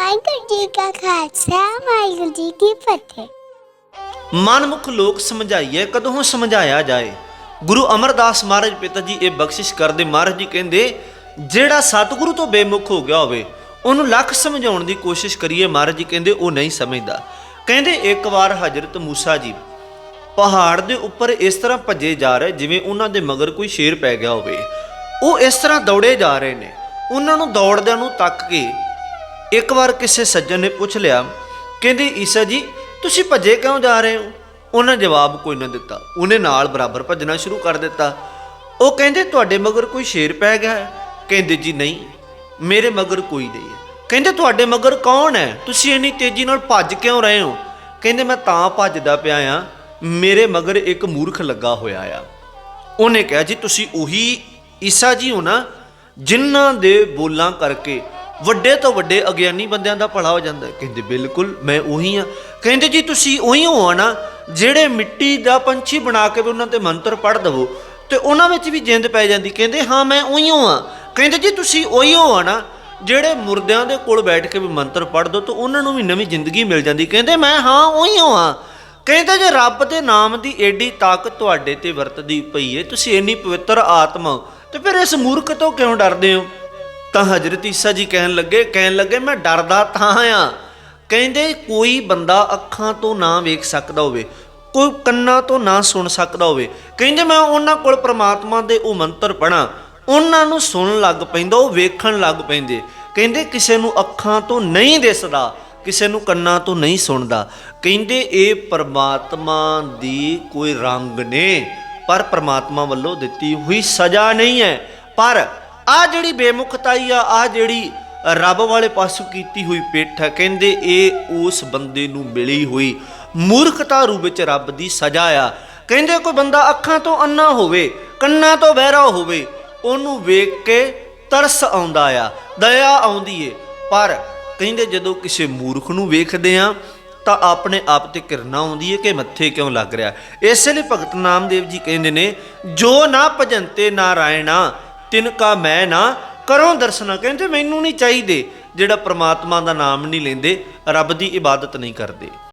ਵਾਹਿਗੁਰੂ ਜੀ ਕਾ ਖਾਲਸਾ, ਵਾਹਿਗੁਰੂ ਜੀ ਕੀ ਫਤਿਹ। ਮਨਮੁਖ ਲੋਕ ਸਮਝਾਈਏ, ਕਦੋਂ ਸਮਝਾਇਆ ਜਾਏ? ਗੁਰੂ ਅਮਰਦਾਸ ਮਹਾਰਾਜ ਪਿਤਾ ਜੀ ਇਹ ਬਖਸ਼ਿਸ਼ ਕਰਦੇ, ਮਹਾਰਾਜ ਜੀ ਕਹਿੰਦੇ, ਜਿਹੜਾ ਸਤਿਗੁਰੂ ਤੋਂ ਬੇਮੁਖ ਹੋ ਗਿਆ ਹੋਵੇ, ਉਹਨੂੰ ਲੱਖ ਸਮਝਾਉਣ ਦੀ ਕੋਸ਼ਿਸ਼ ਕਰੀਏ, ਮਹਾਰਾਜ ਜੀ ਕਹਿੰਦੇ, ਉਹ ਨਹੀਂ ਸਮਝਦਾ। ਕਹਿੰਦੇ, ਇੱਕ ਵਾਰ ਹਜ਼ਰਤ ਮੂਸਾ ਜੀ, ਪਹਾੜ ਦੇ ਉੱਪਰ ਇਸ ਤਰ੍ਹਾਂ ਭੱਜੇ ਜਾ ਰਹੇ, ਜਿਵੇਂ ਉਹਨਾਂ ਦੇ ਮਗਰ ਕੋਈ ਸ਼ੇਰ ਪੈ ਗਿਆ ਹੋਵੇ। ਉਹ ਇਸ ਤਰ੍ਹਾਂ ਦੌੜੇ ਜਾ ਰਹੇ ਨੇ। ਉਹਨਾਂ ਨੂੰ ਦੌੜਦਿਆਂ ਨੂੰ ਤੱਕ ਕੇ ਇੱਕ ਵਾਰ ਕਿਸੇ ਸੱਜਣ ਨੇ ਪੁੱਛ ਲਿਆ, ਕਹਿੰਦੇ, ਈਸਾ ਜੀ, ਤੁਸੀਂ ਭੱਜੇ ਕਿਉਂ ਜਾ ਰਹੇ ਹੋ? ਉਹਨਾਂ ਜਵਾਬ ਕੋਈ ਨਾ ਦਿੱਤਾ। ਉਹਨੇ ਨਾਲ ਬਰਾਬਰ ਭੱਜਣਾ ਸ਼ੁਰੂ ਕਰ ਦਿੱਤਾ। ਉਹ ਕਹਿੰਦੇ, ਤੁਹਾਡੇ ਮਗਰ ਕੋਈ ਸ਼ੇਰ ਪੈ ਗਿਆ ਕਹਿੰਦੇ, ਜੀ ਨਹੀਂ, ਮੇਰੇ ਮਗਰ ਕੋਈ ਨਹੀਂ ਹੈ। ਕਹਿੰਦੇ, ਤੁਹਾਡੇ ਮਗਰ ਕੌਣ ਹੈ? ਤੁਸੀਂ ਇੰਨੀ ਤੇਜ਼ੀ ਨਾਲ ਭੱਜ ਕਿਉਂ ਰਹੇ ਹੋ? ਕਹਿੰਦੇ, ਮੈਂ ਤਾਂ ਭੱਜਦਾ ਪਿਆ ਆ ਮੇਰੇ ਮਗਰ ਇੱਕ ਮੂਰਖ ਲੱਗਾ ਹੋਇਆ ਆ। ਉਹਨੇ ਕਿਹਾ, ਜੀ, ਤੁਸੀਂ ਉਹੀ ਈਸਾ ਜੀ ਹੋ ਨਾ, ਜਿਨ੍ਹਾਂ ਦੇ ਬੋਲਾਂ ਕਰਕੇ ਵੱਡੇ ਤੋਂ ਵੱਡੇ ਅਗਿਆਨੀ ਬੰਦਿਆਂ ਦਾ ਭਲਾ ਹੋ ਜਾਂਦਾ ਕਹਿੰਦੇ ਬਿਲਕੁਲ ਮੈਂ ਉਹੀ ਆ ਕਹਿੰਦੇ ਜੀ ਤੁਸੀਂ ਉਹੀ ਹੋ ਨਾ ਜਿਹੜੇ ਮਿੱਟੀ ਦਾ ਪੰਛੀ ਬਣਾ ਕੇ ਵੀ ਉਹਨਾਂ ਤੇ ਮੰਤਰ ਪੜ੍ਹ ਦਵੋ ਤੇ ਉਹਨਾਂ ਵਿੱਚ ਵੀ ਜਿੰਦ ਪੈ ਜਾਂਦੀ। ਕਹਿੰਦੇ ਹਾਂ ਮੈਂ ਉਹੀ ਆ ਕਹਿੰਦੇ ਜੀ ਤੁਸੀਂ ਉਹੀ ਹੋ ਨਾ ਜਿਹੜੇ ਮੁਰਦਿਆਂ ਦੇ ਕੋਲ ਬੈਠ ਕੇ ਵੀ ਮੰਤਰ ਪੜ੍ਹ ਦੋ ਤਾਂ ਉਹਨਾਂ ਨੂੰ ਵੀ ਨਵੀਂ ਜ਼ਿੰਦਗੀ ਮਿਲ ਜਾਂਦੀ। ਕਹਿੰਦੇ ਮੈਂ ਹਾਂ ਉਹੀ ਹਾਂ। ਕਹਿੰਦੇ ਜੇ ਰੱਬ ਦੇ ਨਾਮ ਦੀ ਏਡੀ ਤਾਕਤ ਤੁਹਾਡੇ ਤੇ ਵਰਤਦੀ ਪਈ ਏ ਤੁਸੀਂ ਇੰਨੀ ਪਵਿੱਤਰ ਆਤਮਾ ਹੋ, ਤੇ ਫਿਰ ਇਸ ਮੂਰਖ ਤੋਂ ਕਿਉਂ ਡਰਦੇ ਹੋ? ਤਾਂ ਹਜ਼ਰਤ ਈਸਾ ਜੀ ਕਹਿਣ ਲੱਗੇ ਕਹਿਣ ਲੱਗੇ, ਮੈਂ ਡਰਦਾ ਤਾਂ ਆ ਕਹਿੰਦੇ, ਕੋਈ ਬੰਦਾ ਅੱਖਾਂ ਤੋਂ ਨਾ ਵੇਖ ਸਕਦਾ ਹੋਵੇ, ਕੋਈ ਕੰਨਾਂ ਤੋਂ ਨਾ ਸੁਣ ਸਕਦਾ ਹੋਵੇ। ਕਹਿੰਦੇ, ਮੈਂ ਉਹਨਾਂ ਕੋਲ ਪ੍ਰਮਾਤਮਾ ਦੇ ਉਹ ਮੰਤਰ ਪੜਾਂ ਉਹਨਾਂ ਨੂੰ ਸੁਣਨ ਲੱਗ ਪੈਂਦਾ, ਉਹ ਵੇਖਣ ਲੱਗ ਪੈਂਦੇ। ਕਹਿੰਦੇ, ਕਿਸੇ ਨੂੰ ਅੱਖਾਂ ਤੋਂ ਨਹੀਂ ਦਿਸਦਾ, ਕਿਸੇ ਨੂੰ ਕੰਨਾਂ ਤੋਂ ਨਹੀਂ ਸੁਣਦਾ। ਕਹਿੰਦੇ, ਇਹ ਪਰਮਾਤਮਾ ਦੀ ਕੋਈ ਰੰਗ ਨੇ, ਪਰ ਪ੍ਰਮਾਤਮਾ ਵੱਲੋਂ ਦਿੱਤੀ ਹੋਈ ਸਜ਼ਾ ਨਹੀਂ ਹੈ, ਪਰ ਆ ਜਿਹੜੀ ਬੇਮੁਖਤਾਈ ਆ ਆ ਜਿਹੜੀ ਰੱਬ ਵਾਲੇ ਪਾਸੋਂ ਕੀਤੀ ਹੋਈ ਪਿੱਠ ਹੈ ਕਹਿੰਦੇ ਇਹ ਉਸ ਬੰਦੇ ਨੂੰ ਮਿਲੀ ਹੋਈ ਮੂਰਖਤਾ ਰੂਪ ਵਿੱਚ ਰੱਬ ਦੀ ਸਜ਼ਾ ਆ। ਕਹਿੰਦੇ ਕੋਈ ਬੰਦਾ ਅੱਖਾਂ ਤੋਂ ਅੰਨਾ ਹੋਵੇ, ਕੰਨਾਂ ਤੋਂ ਬਹਿਰਾ ਹੋਵੇ, ਉਹਨੂੰ ਵੇਖ ਕੇ ਤਰਸ ਆਉਂਦਾ ਆ, ਦਇਆ ਆਉਂਦੀ ਏ। ਪਰ ਕਹਿੰਦੇ ਜਦੋਂ ਕਿਸੇ ਮੂਰਖ ਨੂੰ ਵੇਖਦੇ ਆ, ਤਾਂ ਆਪਣੇ ਆਪ ਤੇ ਕਿਰਨਾ ਆਉਂਦੀ ਏ ਕਿ ਮੱਥੇ ਕਿਉਂ ਲੱਗ ਰਿਹਾ। ਇਸੇ ਲਈ ਭਗਤ ਨਾਮਦੇਵ ਜੀ ਕਹਿੰਦੇ ਨੇ, ਜੋ ਨਾ ਭਜੰਤੇ ਨਾਰਾਇਣਾ ਤਿਨ ਕਾ ਮੈਂ ਨਾ ਕਰੋ ਦਰਸ਼ਨਾ ਕਹਿੰਦੇ ਮੈਨੂੰ ਨਹੀਂ ਚਾਹੀਦੇ, ਜਿਹੜਾ ਪ੍ਰਮਾਤਮਾ ਦਾ ਨਾਮ ਨਹੀਂ ਲੈਂਦੇ, ਰੱਬ ਦੀ ਇਬਾਦਤ ਨਹੀਂ ਕਰਦੇ।